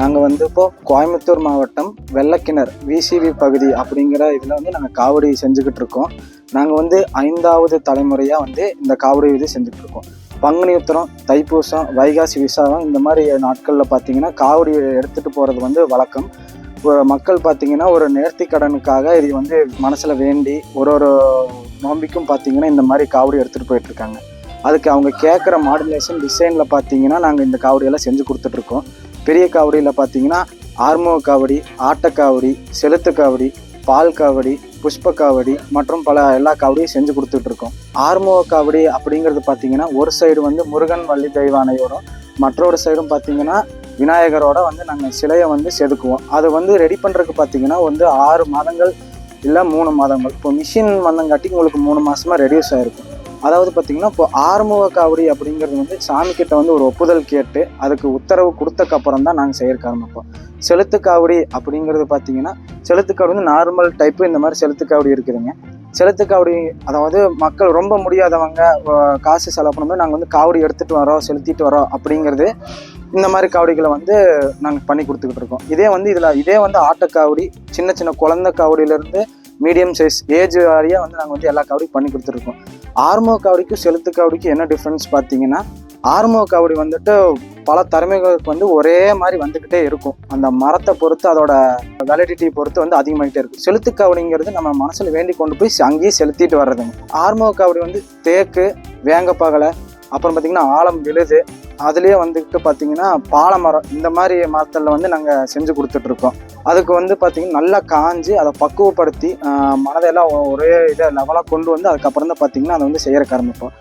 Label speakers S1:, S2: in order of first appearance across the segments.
S1: நாங்கள் வந்து இப்போ கோயம்புத்தூர் மாவட்டம் வெள்ளக்கிணர் விசிவி பகுதி அப்படிங்கிற இதில் வந்து நாங்கள் காவடி செஞ்சுக்கிட்டு இருக்கோம். நாங்கள் வந்து ஐந்தாவது தலைமுறையாக வந்து இந்த காவடி இது செஞ்சுட்டு இருக்கோம். பங்குனி உத்திரம் தைப்பூசம் வைகாசி விசாகம் இந்த மாதிரி நாட்களில் பார்த்தீங்கன்னா காவடி எடுத்துகிட்டு போகிறது வந்து வழக்கம். ஒரு மக்கள் பார்த்தீங்கன்னா ஒரு நேர்த்தி கடனுக்காக இது வந்து மனசில் வேண்டி ஒரு ஒரு நோம்பிக்கும் பார்த்தீங்கன்னா இந்த மாதிரி காவடி எடுத்துகிட்டு போயிட்டுருக்காங்க அதுக்கு அவங்க கேட்குற மாடுலேஷன் டிசைனில் பார்த்தீங்கன்னா நாங்கள் இந்த காவடியெல்லாம் செஞ்சு கொடுத்துட்ருக்கோம் பெரிய காவடியில் பார்த்தீங்கன்னா ஆர்மோ காவடி ஆட்டக்காவடி செலுத்துக்காவடி பால் காவடி புஷ்ப காவடி மற்றும் பல எல்லா காவடியும் செஞ்சு கொடுத்துட்ருக்கோம். ஆர்மோ காவடி அப்படிங்கிறது பார்த்தீங்கன்னா ஒரு சைடு வந்து முருகன் வள்ளி தெய்வானையோடும் மற்றொரு சைடும் பார்த்தீங்கன்னா விநாயகரோட வந்து நாங்கள் சிலையை வந்து செதுக்குவோம். அது வந்து ரெடி பண்ணுறதுக்கு பார்த்தீங்கன்னா வந்து ஆறு மாதங்கள் இல்லை மூணு மாதங்கள். இப்போ மிஷின் வந்தங்காட்டி உங்களுக்கு மூணு மாதமாக ரெடியூஸ் ஆகிருக்கும் அதாவது பார்த்தீங்கன்னா இப்போ ஆறுமுக காவடி அப்படிங்கிறது வந்து சாமி கிட்ட வந்து ஒரு ஒப்புதல் கேட்டு அதுக்கு உத்தரவு கொடுத்தக்கு அப்புறம் தான் நாங்கள் செய்யறக்க ஆரம்பிப்போம் செலுத்து காவடி அப்படிங்கிறது பார்த்தீங்கன்னா செலுத்து காவடி வந்து நார்மல் டைப்பு இந்த மாதிரி செலுத்து காவடி இருக்குதுங்க. செலுத்து காவடி அதாவது மக்கள் ரொம்ப முடியாதவங்க காசு செலவு பண்ணும்போது நாங்கள் வந்து காவடி எடுத்துகிட்டு வரோம் செலுத்திட்டு வரோம் அப்படிங்கிறது இந்த மாதிரி காவடிகளை வந்து நாங்கள் பண்ணி கொடுத்துக்கிட்டு இருக்கோம். இதே வந்து இதில் இதே வந்து ஆட்டக்காவடி சின்ன சின்ன குழந்த காவடியிலேருந்து மீடியம் சைஸ் ஏஜ் வாரியாக வந்து நாங்கள் வந்து எல்லா காவடியும் பண்ணி கொடுத்துருக்கோம் ஆர்மோ காவடிக்கும் செலுத்து காவடிக்கும் என்ன டிஃப்ரென்ஸ் பார்த்தீங்கன்னா ஆர்மோ காவடி வந்துட்டு பல திறமைகளுக்கு வந்து ஒரே மாதிரி வந்துக்கிட்டே இருக்கும். அந்த மரத்தை பொறுத்து அதோட வேலிடிட்டி பொறுத்து வந்து அதிகமாகிட்டே இருக்கும். செலுத்து காவடிங்கிறது நம்ம மனசில் வேண்டி கொண்டு போய் அங்கேயே செலுத்திட்டு வர்றதுங்க. ஆர்மோ காவடி வந்து தேக்கு வேங்கப்பகலை அப்புறம் பார்த்தீங்கன்னா ஆழம் விழுது அதுலேயே வந்துட்டு பார்த்தீங்கன்னா பாலமரம் இந்த மாதிரி மரத்தில் வந்து நாங்கள் செஞ்சு கொடுத்துட்ருக்கோம். அதுக்கு வந்து பார்த்தீங்கன்னா நல்லா காஞ்சு அதை பக்குவப்படுத்தி மனதெல்லாம் ஒ- ஒரே இதை லெவலாக கொண்டு வந்து அதுக்கப்புறம் தான் பார்த்தீங்கன்னா அதை வந்து செய்யறக்க ஆரம்பிப்போம்.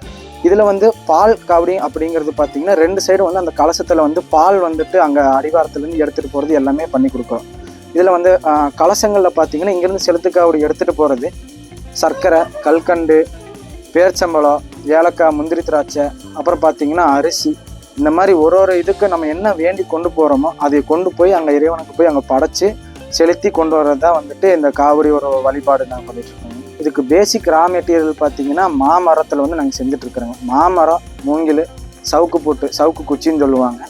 S1: இதில் வந்து பால் காவடி அப்படிங்கிறது பார்த்திங்கன்னா ரெண்டு சைடும் வந்து அந்த கலசத்தில் வந்து பால் வந்துட்டு அங்கே அடிவாரத்துலேருந்து எடுத்துகிட்டு போகிறது எல்லாமே பண்ணி கொடுக்குறோம் இதில் வந்து கலசங்களில் பார்த்தீங்கன்னா இங்கேருந்து செலுத்து காவடி எடுத்துகிட்டு போகிறது சர்க்கரை கல்கண்டு பேர்ச்சம்பழம் ஏலக்காய் முந்திரி திராட்சை அப்புறம் பார்த்தீங்கன்னா அரிசி இந்த மாதிரி ஒரு ஒரு இதுக்கு நம்ம என்ன வேண்டி கொண்டு போகிறோமோ அதை கொண்டு போய் அங்கே இறைவனுக்கு போய் அங்கே படைச்சி செலுத்தி கொண்டு வர்றது தான் வந்துட்டு இந்த காவடி ஒரு வழிபாடு நாங்கள் பண்ணிட்டுருக்கோம் இதுக்கு பேசிக் ரா மெட்டீரியல் பார்த்தீங்கன்னா மாமரத்தில் வந்து நாங்கள் செஞ்சுட்டுருக்குறோங்க மாமரம் மூங்கில் சவுக்கு போட்டு சவுக்கு குச்சின்னு சொல்லுவாங்க.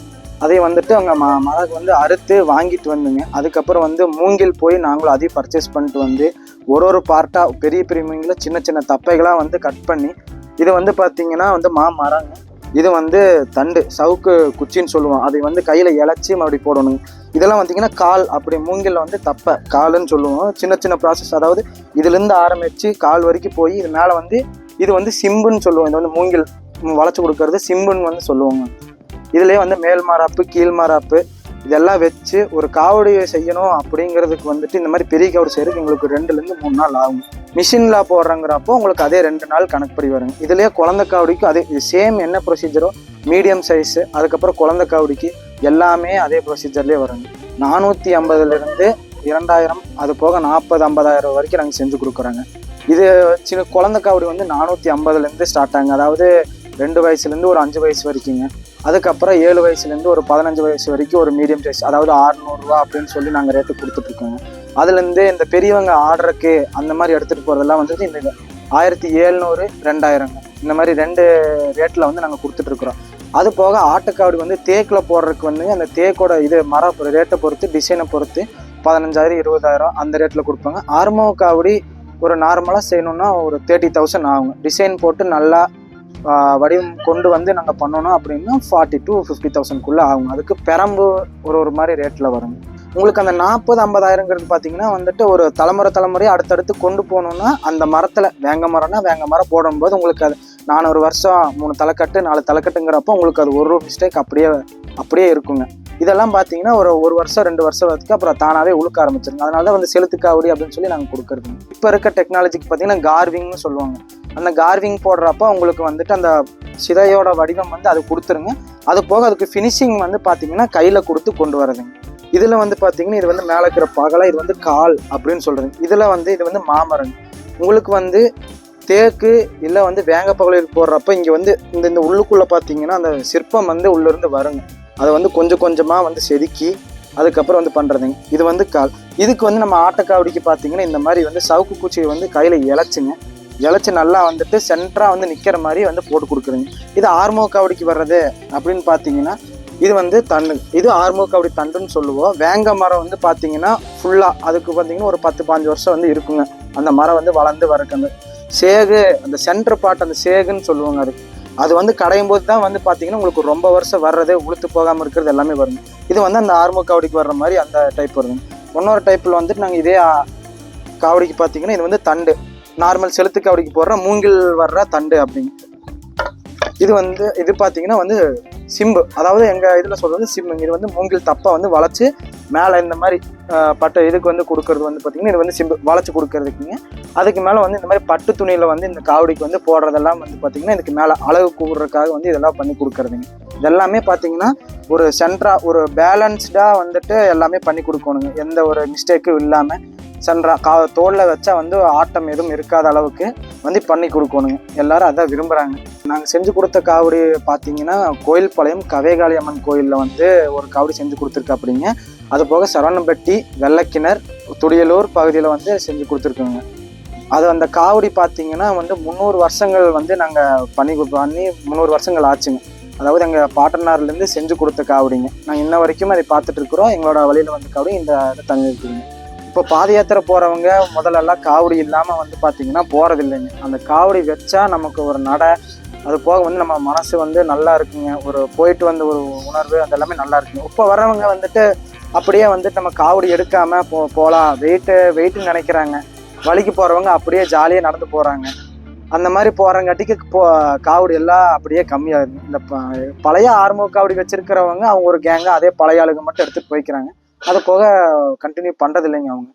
S1: அதை வந்துட்டு அங்கே ம மரம் வந்து அறுத்து வாங்கிட்டு வந்துங்க. அதுக்கப்புறம் வந்து மூங்கில் போய் நாங்களும் அதையும் பர்ச்சேஸ் பண்ணிட்டு வந்து ஒரு ஒரு பார்ட்டாக பெரிய பெரிய மூங்கில சின்ன சின்ன தப்பைகளாக வந்து கட் பண்ணி இது வந்து பார்த்திங்கன்னா வந்து மாமரங்க. இது வந்து தண்டு சவுக்கு குச்சின்னு சொல்லுவோம். அதை வந்து கையில் இழைச்சி மறுபடி போடணும். இதெல்லாம் பார்த்தீங்கன்னா கால் அப்படி மூங்கில் வந்து தப்பை காலுன்னு சொல்லுவோம். சின்ன சின்ன ப்ராசஸ் அதாவது இதுலேருந்து ஆரம்பித்து கால் வரைக்கும் போய் இது மேலே வந்து இது வந்து சிம்புன்னு சொல்லுவோம். இது வந்து மூங்கில் வளைச்சி கொடுக்கறது சிம்புன்னு வந்து சொல்லுவாங்க. இதுலேயே வந்து மேல் மாறாப்பு கீழ் மாறாப்பு இதெல்லாம் வச்சு ஒரு காவடி செய்யணும் அப்படிங்கிறதுக்கு வந்துட்டு இந்த மாதிரி பெரிய காவடி செய்கிறதுக்கு எங்களுக்கு ரெண்டுலேருந்து மூணு நாள் ஆகும். மிஷினில் போடுறங்கிறப்போ உங்களுக்கு அதே ரெண்டு நாள் கணக்குப்படி வருங்க. இதுலேயே குழந்தை காவடிக்கும் அதே சேம் என்ன ப்ரொசீஜரோ மீடியம் சைஸு அதுக்கப்புறம் குழந்த காவடிக்கு எல்லாமே அதே ப்ரொசீஜர்லேயே வருங்க. நானூற்றி ஐம்பதுலேருந்து இரண்டாயிரம் அது போக நாற்பது ஐம்பதாயிரம் வரைக்கும் நாங்கள் செஞ்சு கொடுக்குறோங்க. இது சின்ன குழந்தை காவடி வந்து நானூற்றி ஐம்பதுலேருந்து ஸ்டார்ட் ஆகுங்க. அதாவது ரெண்டு வயசுலேருந்து ஒரு அஞ்சு வயசு வரைக்குங்க. அதுக்கப்புறம் ஏழு வயசுலேருந்து ஒரு பதினஞ்சு வயசு வரைக்கும் ஒரு மீடியம் சைஸ் அதாவது ஆறுநூறுவா அப்படின்னு சொல்லி நாங்கள் ரேட்டு கொடுத்துட்ருக்கோங்க அதுலேருந்து இந்த பெரியவங்க ஆர்டருக்கு அந்த மாதிரி எடுத்துகிட்டு போகிறதெல்லாம் வந்துட்டு இந்த ஆயிரத்தி ஏழ்நூறு ரெண்டாயிரங்க. இந்த மாதிரி ரெண்டு ரேட்டில் வந்து நாங்கள் கொடுத்துட்ருக்குறோம் அது போக ஆட்டுக்காவடி வந்து தேக்கில் போடுறதுக்கு வந்து அந்த தேக்கோட இது மர ரேட்டை பொறுத்து டிசைனை பொறுத்து பதினஞ்சாயிரம் இருபதாயிரம் அந்த ரேட்டில் கொடுப்பாங்க. ஆர்மோ காவடி ஒரு நார்மலாக செய்யணுன்னா ஒரு தேர்ட்டி தௌசண்ட் ஆகும். டிசைன் போட்டு நல்லா வடிவம் கொண்டு வந்து நாங்கள் பண்ணணும் அப்படின்னா ஃபார்ட்டி டு ஃபிஃப்டி தௌசண்ட்குள்ளே ஆகும். அதுக்கு பெரம்பு ஒரு ஒரு மாதிரி ரேட்டில் வரும். உங்களுக்கு அந்த நாற்பது ஐம்பதாயிரங்கிறது பார்த்தீங்கன்னா வந்துட்டு ஒரு தலைமுறை தலைமுறையை அடுத்தடுத்து கொண்டு போகணுன்னா அந்த மரத்தில் வேங்க மரம்னா வேங்க மரம் போடும்போது உங்களுக்கு அது நானூறு வருஷம் மூணு தலைக்கட்டு நாலு தலைக்கட்டுங்கிறப்போ உங்களுக்கு அது ஒரு மிஸ்டேக் அப்படியே அப்படியே இருக்குங்க. இதெல்லாம் பார்த்தீங்கன்னா ஒரு ஒரு வருஷம் ரெண்டு வருஷம் வரைக்கும் அப்புறம் தானாகவே உழுக்க ஆரம்பிச்சிருங்க. அதனால தான் வந்து செலுத்துக்காவடி அப்படின்னு சொல்லி நாங்கள் கொடுக்குறது இப்போ இருக்க டெக்னாலஜிக்கு பார்த்தீங்கன்னா கார்விங்னு சொல்லுவாங்க. அந்த கார்விங் போடுறப்ப உங்களுக்கு வந்துட்டு அந்த சிதையோட வடிவம் வந்து அது கொடுத்துருங்க. அது போக அதுக்கு ஃபினிஷிங் வந்து பார்த்தீங்கன்னா கையில் கொடுத்து கொண்டு வரதுங்க. இதில் வந்து பார்த்தீங்கன்னா இது வந்து மேலே இருக்கிற பகலை இது வந்து கால் அப்படின்னு சொல்கிறேங்க இதில் வந்து இது வந்து மாமரம். உங்களுக்கு வந்து தேக்கு இல்லை வந்து வேங்க பகலில் போடுறப்ப இங்கே வந்து இந்த இந்த உள்ளுக்குள்ளே பார்த்தீங்கன்னா அந்த சிற்பம் வந்து உள்ளேருந்து வருங்க. அதை வந்து கொஞ்சம் கொஞ்சமாக வந்து செதுக்கி அதுக்கப்புறம் வந்து பண்ணுறதுங்க இது வந்து கால். இதுக்கு வந்து நம்ம ஆட்டக்காவடிக்கு பார்த்தீங்கன்னா இந்த மாதிரி வந்து சவுக்கு குச்சியை வந்து கையில் இழைச்சிங்க. இழைச்சி நல்லா வந்துட்டு சென்டராக வந்து நிற்கிற மாதிரி வந்து போட்டு கொடுக்குறீங்க. இது ஆர்மோ காவடிக்கு வர்றது அப்படின்னு பார்த்தீங்கன்னா இது வந்து தண்டு. இது ஆறுமுக அப்படி தண்டுன்னு சொல்லுவோம். வேங்க மரம் வந்து பார்த்தீங்கன்னா ஃபுல்லாக அதுக்கு பார்த்தீங்கன்னா ஒரு பத்து பாஞ்சு வருஷம் வந்து இருக்குங்க. அந்த மரம் வந்து வளர்ந்து வரக்கு அந்த சேகு அந்த சென்டர் பாட் அந்த சேகுன்னு சொல்லுவாங்க அது. அது வந்து கடையும் போது தான் வந்து பார்த்தீங்கன்னா உங்களுக்கு ரொம்ப வருஷம் வர்றது உளுத்து போகாமல் இருக்கிறது எல்லாமே வருங்க. இது வந்து அந்த ஆறுமுக காவடிக்கு வர்ற மாதிரி அந்த டைப் வருதுங்க இன்னொரு டைப்பில் வந்துட்டு நாங்கள் இதே காவடிக்கு பார்த்தீங்கன்னா இது வந்து தண்டு. நார்மல் செலுத்து காவடிக்கு போடுற மூங்கில் வர்ற தண்டு அப்படிங்க. இது வந்து இது பார்த்தீங்கன்னா வந்து சிம்பு. அதாவது எங்கள் இதில் சொல்கிறது சிம்பு. இது வந்து மூங்கில் தப்பை வந்து வளைச்சி மேலே இந்த மாதிரி பட்டு இதுக்கு வந்து கொடுக்கறது வந்து பார்த்திங்கன்னா இது வந்து சிம்பு வளைச்சி கொடுக்கறதுக்குங்க. அதுக்கு மேலே வந்து இந்த மாதிரி பட்டு துணியில் வந்து இந்த காவடிக்கு வந்து போடுறதெல்லாம் வந்து பார்த்திங்கன்னா இதுக்கு மேலே அழகு கூடுறதுக்காக வந்து இதெல்லாம் பண்ணி கொடுக்கறதுங்க. இதெல்லாமே பார்த்தீங்கன்னா ஒரு சென்ட்ரா ஒரு பேலன்ஸ்டாக வந்துட்டு எல்லாமே பண்ணி கொடுக்கணுங்க. எந்த ஒரு மிஸ்டேக்கும் இல்லாமல் சென்ட்ரா கா தோலில் வச்சா வந்து ஆட்டம் எதுவும் இருக்காத அளவுக்கு வந்து பண்ணி கொடுக்கணுங்க. எல்லாரும் அதான் விரும்புகிறாங்க நாங்கள் செஞ்சு கொடுத்த காவடி பார்த்தீங்கன்னா கோயில்பாளையம் கவேகாளி அம்மன் கோயிலில் வந்து ஒரு காவடி செஞ்சு கொடுத்துருக்காப்பிடிங்க. அது போக சரவணம்பட்டி வெள்ளக்கிணர் துடியலூர் பகுதியில் வந்து செஞ்சு கொடுத்துருக்கோங்க. அது அந்த காவடி பார்த்தீங்கன்னா வந்து முந்நூறு வருஷங்கள் வந்து நாங்கள் பண்ணி பண்ணி முந்நூறு வருஷங்கள் ஆச்சுங்க. அதாவது எங்கள் பாட்டனார்லேருந்து செஞ்சு கொடுத்த காவடிங்க. நாங்கள் இன்ன வரைக்கும் அதை பார்த்துட்டு இருக்கிறோம் எங்களோட வழியில் வந்து காவடி இந்த இது தங்கி இருக்குதுங்க இப்போ பாத யாத்திரை போகிறவங்க முதல்லலாம் காவடி இல்லாமல் வந்து பார்த்தீங்கன்னா போகிறது இல்லைங்க அந்த காவடி வச்சா நமக்கு ஒரு நடை அது போக வந்து நம்ம மனசு வந்து நல்லா இருக்குங்க. ஒரு போயிட்டு வந்த ஒரு உணர்வு அது எல்லாமே நல்லா இருக்குங்க. இப்போ வர்றவங்க வந்துட்டு அப்படியே வந்துட்டு நம்ம காவடி எடுக்காமல் போ போகலாம் வெயிட்டு வெயிட்டுன்னு நினைக்கிறாங்க. வழிக்கு போகிறவங்க அப்படியே ஜாலியாக நடந்து போகிறாங்க அந்த மாதிரி போகிறங்காட்டிக்கு போ காவடி எல்லாம் அப்படியே கம்மியாகுது இந்த ப- பழைய ஆறுமுக காவடி வச்சுருக்கிறவங்க அவங்க ஒரு கேங்காக அதே பழைய ஆளுங்க மட்டும் எடுத்துகிட்டு போய்க்கிறாங்க. அது போக கண்டினியூ பண்ணுறது இல்லைங்க அவங்க.